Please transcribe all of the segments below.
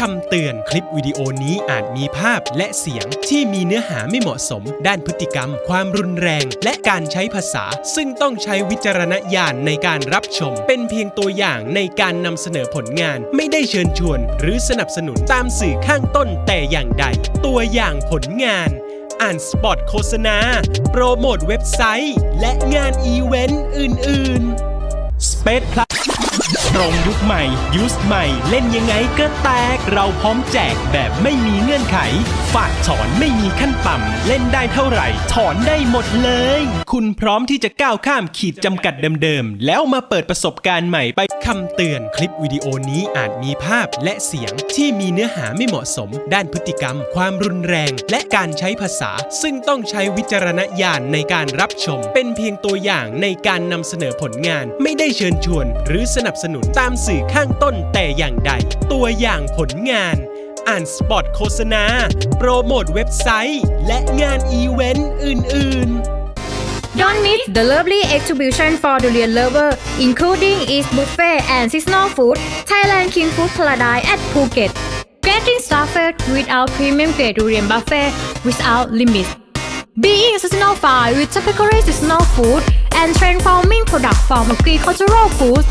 คำเตือนคลิปวิดีโอนี้อาจมีภาพและเสียงที่มีเนื้อหาไม่เหมาะสม ด้านพฤติกรรม ความรุนแรง และการใช้ภาษา ซึ่งต้องใช้วิจารณญาณในการรับชม เป็นเพียงตัวอย่างในการนำเสนอผลงาน ไม่ได้เชิญชวน หรือสนับสนุนตามสื่อข้างต้นแต่อย่างใด ตัวอย่างผลงาน อ่านสปอตโฆษณา โปรโมทเว็บไซต์ และงานอีเวนต์อื่น ๆ Space Plus ตรงยุคใหม่ยูสใหม่ เล่นยังไงก็แตก เราพร้อมแจกแบบไม่มีเงื่อนไข ฝากถอนไม่มีขั้นต่ำ เล่นได้เท่าไหร่ ถอนได้หมดเลย คุณพร้อมที่จะก้าวข้ามขีดจำกัดเดิมๆ แล้วมาเปิดประสบการณ์ใหม่ไป คำเตือนคลิปวิดีโอนี้อาจมีภาพและเสียงที่มีเนื้อหาไม่เหมาะสม ด้านพฤติกรรม ความรุนแรง และการใช้ภาษา ซึ่งต้องใช้วิจารณญาณในการรับชม เป็นเพียงตัวอย่างในการนำเสนอผลงาน ไม่ได้เชิญชวน หรือสนับสนุนตามสื่อข้างต้นแต่อย่างใด ตัวอย่างผลงาน อ่านสปอตโฆษณา โปรโมทเว็บไซต์ และงานอีเวนต์อื่น ๆ Don't miss the lovely exhibition for durian lover, including East Buffet and seasonal food, Thailand King Food Paradise at Phuket. Getting started with our premium grade durian buffet without limits. Being seasonal fire with typically seasonal food and transforming product from agricultural food.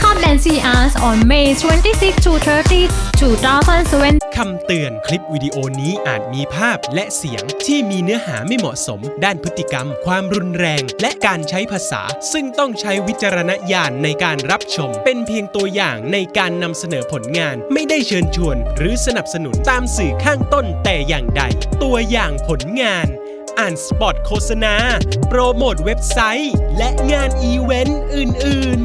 Come and see us on May 26 to 30, 2007. คำเตือนคลิปวิดีโอนี้อาจมีภาพและเสียงที่มีเนื้อหาไม่เหมาะสม ด้านพฤติกรรม ความรุนแรง และการใช้ภาษา ซึ่งต้องใช้วิจารณญาณในการรับชม เป็นเพียงตัวอย่างในการนำเสนอผลงาน ไม่ได้เชิญชวน หรือสนับสนุนตามสื่อข้างต้นแต่อย่างใด ตัวอย่างผลงาน อ่านสปอตโฆษณา โปรโมทเว็บไซต์ และงานอีเวนต์อื่น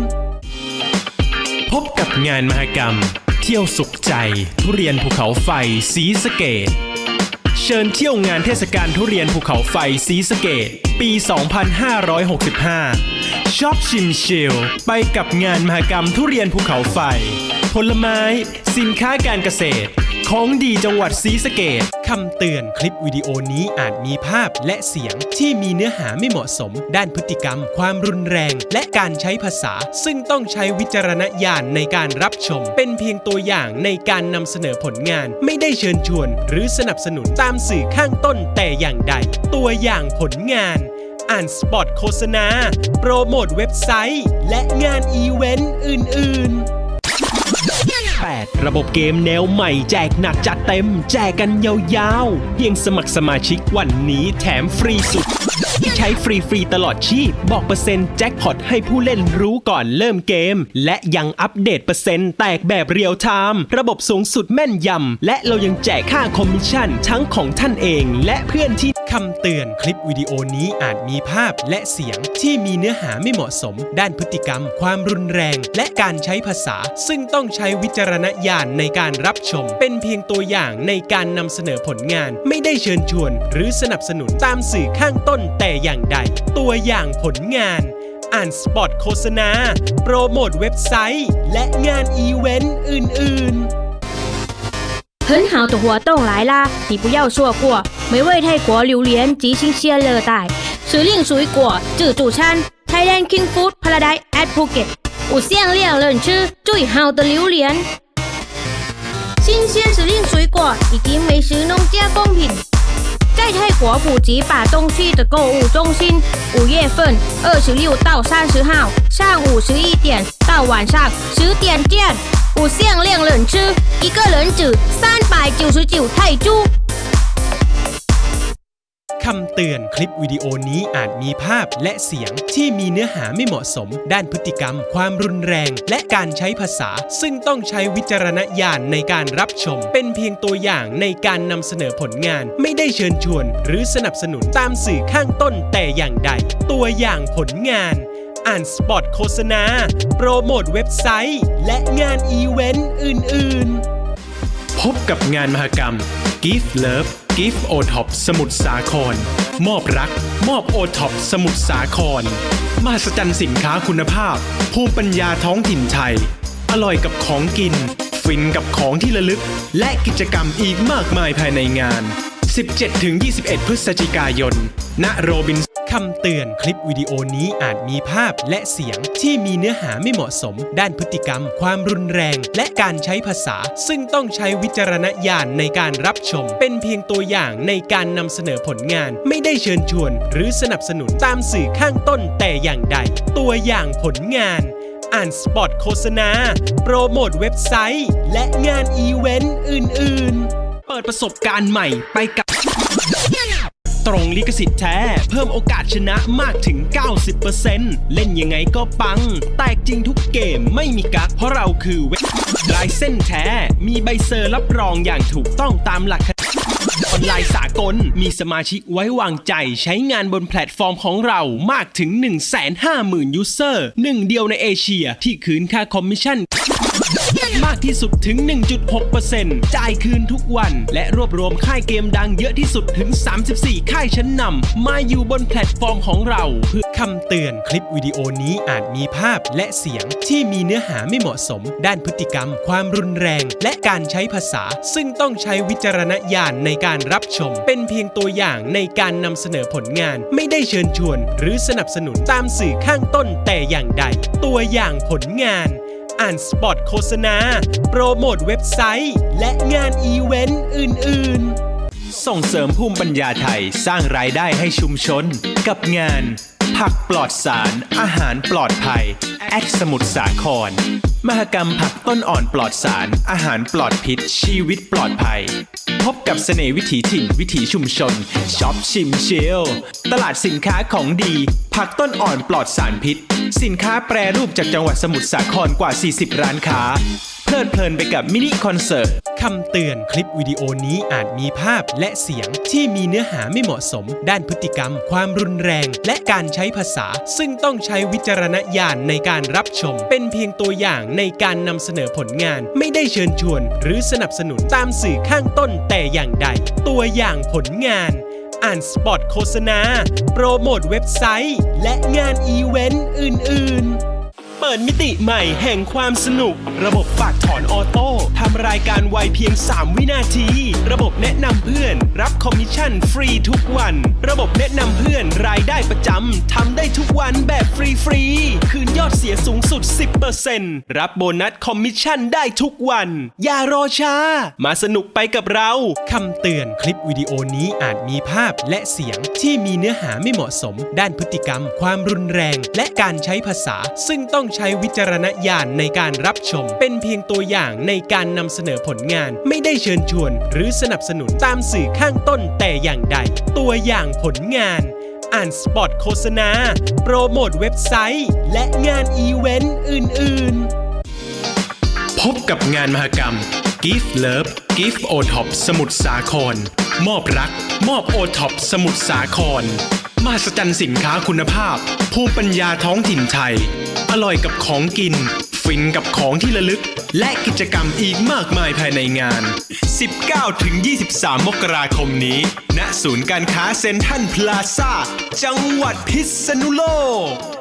ๆ พบกับงานมหกรรม เที่ยวสุขใจ ทุเรียนภูเขาไฟสีสเกต เชิญเที่ยวงานเทศกาลทุเรียนภูเขาไฟสีสเกต ปี 2565ชอบชิมชิลไปกับงานมหกรรมทุเรียนภูเขาไฟ ผลไม้ สินค้าการเกษตร ของดีจังหวัดศรีสะเกดคำเตือนคลิปวิดีโอนี้อาจมีภาพและเสียงที่มีเนื้อหาไม่เหมาะสม ด้านพฤติกรรม ความรุนแรง และการใช้ภาษา ซึ่งต้องใช้วิจารณญาณในการรับชม เป็นเพียงตัวอย่างในการนำเสนอผลงาน ไม่ได้เชิญชวน หรือสนับสนุนตามสื่อข้างต้นแต่อย่างใด ตัวอย่างผลงานอ่านสปอตโฆษณา โปรโมทเว็บไซต์ และงานอีเวนต์อื่น ๆ 8 ระบบเกมแนวใหม่แจกหนักจัดเต็ม แจกกันยาวๆ เพียงสมัครสมาชิกวันนี้แถมฟรีสุด ที่ใช้ฟรีฟรีๆตลอดชีพ บอกเปอร์เซ็นต์แจ็คพอตให้ผู้เล่นรู้ก่อนเริ่มเกม และยังอัปเดตเปอร์เซ็นต์แตกแบบเรียลไทม์ระบบสูงสุดแม่นยำ และเรายังแจกค่าคอมมิชชั่นทั้งของท่านเอง และเพื่อนที่คำเตือนคลิปวิดีโอนี้อาจมีภาพและเสียงที่มีเนื้อหาไม่เหมาะสม ด้านพฤติกรรม ความรุนแรง และการใช้ภาษา ซึ่งต้องใช้วิจารณญาณในการรับชม เป็นเพียงตัวอย่างในการนำเสนอผลงาน ไม่ได้เชิญชวน หรือสนับสนุนตามสื่อข้างต้นแตอย่างใด ตัวอย่างผลงาน อ่านสปอตโฆษณา โปรโมทเว็บไซต์ และงานอีเวนต์อื่นๆ 很好的活动来啦！你不要错过美味泰国榴莲及新鲜热带时令水果自助餐，Thailand King Food Paradise at Phuket，无限量人吃最好的榴莲，新鲜时令水果以及美食农加工品。 在泰国普吉巴东区的购物中心，五月份二十六到三十号上午十一点到晚上十点见，无限量冷吃，一个人只三百九十九泰铢。 คำเตือนคลิปวิดีโอนี้อาจมีภาพและเสียงที่มีเนื้อหาไม่เหมาะสม ด้านพฤติกรรม ความรุนแรง และการใช้ภาษา ซึ่งต้องใช้วิจารณญาณในการรับชม เป็นเพียงตัวอย่างในการนำเสนอผลงาน ไม่ได้เชิญชวน หรือสนับสนุนตามสื่อข้างต้นแต่อย่างใด ตัวอย่างผลงาน อ่านสปอตโฆษณา โปรโมทเว็บไซต์ และงานอีเวนต์อื่น ๆ พบกับงานมหกรรม Gift Love ิฟต์โอท็อปสมุทรสาคร มอบรัก มอบโอท็อปสมุทรสาคร มหัศจรรย์สินค้าคุณภาพ ภูมิปัญญาท้องถิ่นไทย อร่อยกับของกิน ฟินกับของที่ระลึก และกิจกรรมอีกมากมายภายในงาน 17-21 พฤศจิกายน ณโรบิน คำเตือนคลิปวิดีโอนี้อาจมีภาพและเสียงที่มีเนื้อหาไม่เหมาะสม ด้านพฤติกรรม ความรุนแรง และการใช้ภาษา ซึ่งต้องใช้วิจารณญาณในการรับชม เป็นเพียงตัวอย่างในการนำเสนอผลงาน ไม่ได้เชิญชวน หรือสนับสนุนตามสื่อข้างต้นแต่อย่างใด ตัวอย่างผลงาน อ่านสปอตโฆษณา โปรโมทเว็บไซต์ และงานอีเวนต์อื่น ๆ เปิดประสบการณ์ใหม่ไปกับ ตรงลิขสิทธิ์แท้ เพิ่มโอกาสชนะมากถึง 90%เล่นยังไงก็ปัง แตกจริงทุกเกมไม่มีกักเพราะเราคือเว็บลายเส้นแท้ มีใบเซอร์รับรองอย่างถูกต้องตามหลักออนไลน์สากล มีสมาชิกไว้วางใจใช้งานบนแพลตฟอร์มของเรามากถึง 150,000 ยูเซอร์หนึ่งเดียวในเอเชียที่คืนค่าคอมมิชชั่น มากที่สุดถึง 1.6%จ่ายคืนทุกวัน และรวบรวมค่ายเกมดังเยอะที่สุดถึง 34 ค่ายชั้นนำมาอยู่บนแพลตฟอร์มของเรา เพื่อคำเตือนคลิปวิดีโอนี้อาจมีภาพและเสียงที่มีเนื้อหาไม่เหมาะสม ด้านพฤติกรรม ความรุนแรง และการใช้ภาษา ซึ่งต้องใช้วิจารณญาณในการรับชม เป็นเพียงตัวอย่างในการนำเสนอผลงาน ไม่ได้เชิญชวน หรือสนับสนุนตามสื่อข้างต้นแต่อย่างใด ตัวอย่างผลงาน อ่านสปอตโฆษณา โปรโมทเว็บไซต์ และงานอีเวนต์อื่น ๆ ส่งเสริมภูมิปัญญาไทยสร้างรายได้ให้ชุมชน กับงาน ผักปลอดสาร อาหารปลอดภัย แอดสมุทรสาคร มหกรรมผักต้นอ่อนปลอดสาร อาหารปลอดพิษ ชีวิตปลอดภัย พบกับเสน่ห์วิถีถิ่นวิถีชุมชนช็อปชิมเชลตลาดสินค้าของดี ผักต้นอ่อนปลอดสารพิษ สินค้าแปรรูปจากจังหวัดสมุทรสาครกว่า 40 ร้านค้า เพลิดเพลินไปกับมินิคอนเสิร์ตคำเตือนคลิปวิดีโอนี้อาจมีภาพและเสียงที่มีเนื้อหาไม่เหมาะสม ด้านพฤติกรรม ความรุนแรง และการใช้ภาษา ซึ่งต้องใช้วิจารณญาณในการรับชม เป็นเพียงตัวอย่างในการนำเสนอผลงาน ไม่ได้เชิญชวน หรือสนับสนุนตามสื่อข้างต้นแต่อย่างใด ตัวอย่างผลงาน อ่านสปอตโฆษณา โปรโมทเว็บไซต์ และงานอีเวนต์อื่น ๆ เปิดมิติใหม่แห่งความสนุก ระบบฝากถอนออโต้ทำรายการไวเพียง 3 วินาที ระบบแนะนำเพื่อน รับคอมมิชชั่นฟรีทุกวัน ระบบแนะนำเพื่อนรายได้ประจำทำได้ทุกวันแบบ ฟรีๆ คืนยอดเสียสูงสุด 10%รับโบนัสคอมมิชชั่นได้ทุกวัน อย่ารอช้า มาสนุกไปกับเรา คำเตือนคลิปวิดีโอนี้อาจมีภาพและเสียงที่มีเนื้อหาไม่เหมาะสม ด้านพฤติกรรม ความรุนแรง และการใช้ภาษา ซึ่งต้องใช้วิจารณญาณในการรับชม เป็นเพียงตัวอย่างในการนำเสนอผลงาน ไม่ได้เชิญชวน หรือสนับสนุนตามสื่อข้างต้นแต่อย่างใด ตัวอย่างผลงาน อ่านสปอตโฆษณา โปรโมทเว็บไซต์ และงานอีเวนต์อื่น ๆ พบกับงานมหกรรม Gift Love Gift o t o p สมุทรสาคร มอบรัก มอบ o t o p สมุทรสาคร มหัศจรรย์สินค้าคุณภาพ ภูมิปัญญาท้องถิ่นไทย อร่อยกับของกิน ฟินกับของที่ระลึก และกิจกรรมอีกมากมายภายในงาน 19-23 มกราคมนี้ ณ ศูนย์การค้าเซ็นทรัลพลาซ่า จังหวัดพิษณุโลก